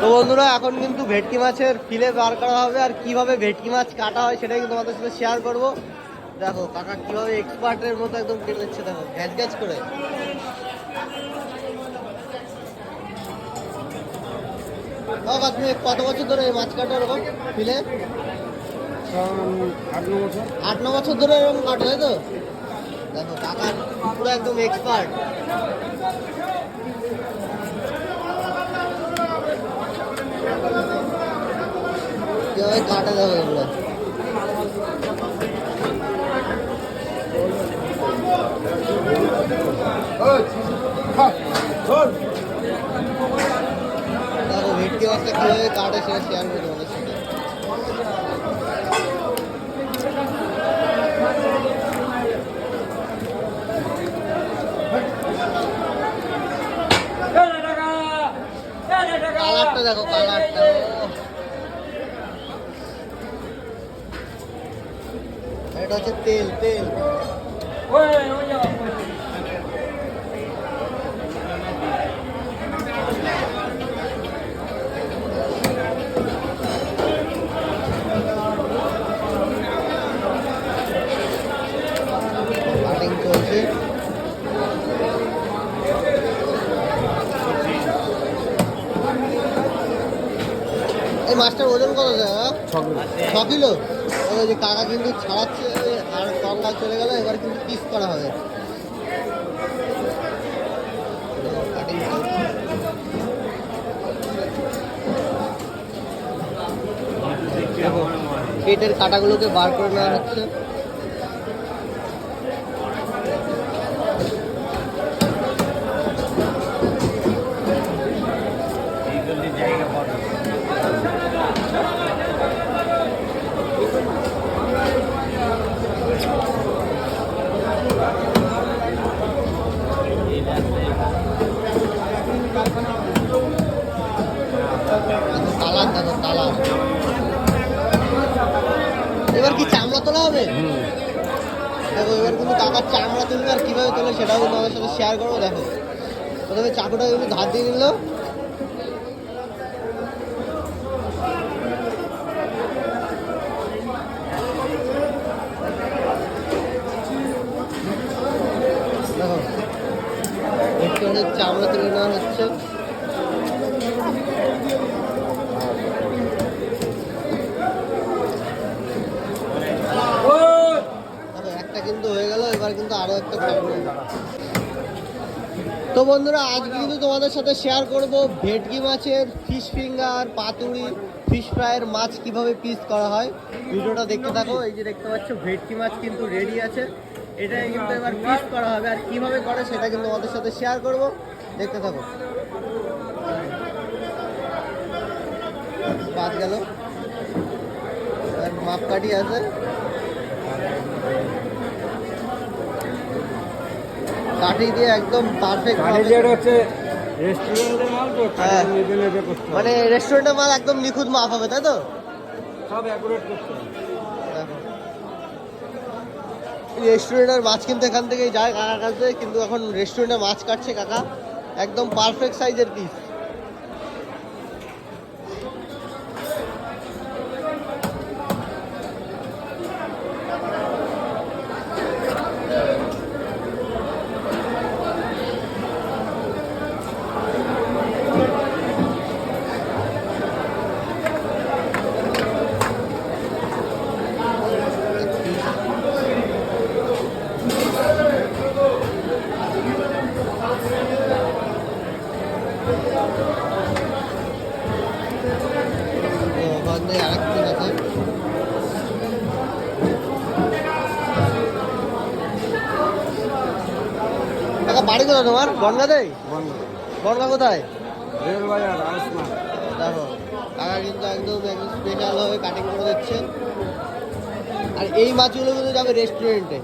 তো বন্ধুরা, এখন কিন্তু ভেটকি মাছের ফিলে বার করা হবে আর কীভাবে ভেটকি মাছ কাটা হয় সেটাই কিন্তু তোমাদের সাথে শেয়ার করব। দেখো, কাকা কীভাবে এক্সপার্টের মতো একদম কেটে দিচ্ছে দেখো গ্যাস গ্যাস করে। তুমি কত বছর ধরে মাছ কাটো এরকম ফিলে? আট, ন বছর। ধরে এরকম কাটো, তাই তো? দেখো কাকা পুরো একদম এক্সপার্ট কীভাবে কাটা যাবে এগুলো। দেখো ভেটকি মাছটা কীভাবে কাটে সেটা শেয়ার করে তোমাদের সাথে। কালারটা দেখো কালারটা। এটা হচ্ছে তেল তেল কাটিং চলছে এই মাছটার ওজন কত ছ কিলো। ওই যে কাকা কিন্তু ছাড়াচ্ছে আর গঙ্গা চলে গেল এবার কিন্তু পিস করা হবে। পেটের কাটাগুলোকে বার করে নেওয়া হচ্ছে। এবার কি চামড়া তোলা হবে? দেখো, এবার কিন্তু কাকার চামড়া তুলবে আর কীভাবে তোলে সেটাও কিন্তু সাথে শেয়ার করব, দেখো। প্রথমে চাকুটা কিন্তু ধার দিয়ে নিল। দেখো চামড়া তুলে নেওয়া হচ্ছে দেখো, একটা কিন্তু হয়ে গেল এবার কিন্তু আরও একটা থাকবে তো বন্ধুরা, আজকে কিন্তু তোমাদের সাথে শেয়ার করব ভেটকি মাছের ফিশ ফিঙ্গার পাতুড়ি ফিশ ফ্রাইয়ের মাছ কীভাবে পিস করা হয়। ভিডিওটা দেখতে থাকো, এই যে দেখতে পাচ্ছ, ভেটকি মাছ কিন্তু রেডি আছে। এটা কিন্তু এবার পিস করা হবে আর কীভাবে করে সেটা কিন্তু তোমাদের সাথে শেয়ার করব। দেখতে থাকো। বাদ গেল। মাপকাঠি আছে। কাঠি দিয়ে একদম পারফেক্ট হচ্ছে রেস্টুরেন্টের মাল তো হ্যাঁ। মানে রেস্টুরেন্টের মাল একদম নিখুঁত মাপ হবে তাই তো? সব অ্যাকুরেট করতে রেস্টুরেন্টের মাছ কিন্তু এখান থেকেই যায় কাকার কাছে কিন্তু এখন রেস্টুরেন্টে মাছ কাটছে কাকা একদম পারফেক্ট সাইজের পিস ওখান থেকে আরেক পিস আছে কাকা বাড়ি কোথায় তোমার? বনগাতেই? বন্ধ বনগা কোথায়? দেখো কাকা কিন্তু একদম একদম স্পেশাল ভাবে কাটিং করে দিচ্ছে। আর এই মাছগুলো কিন্তু যাবে রেস্টুরেন্টে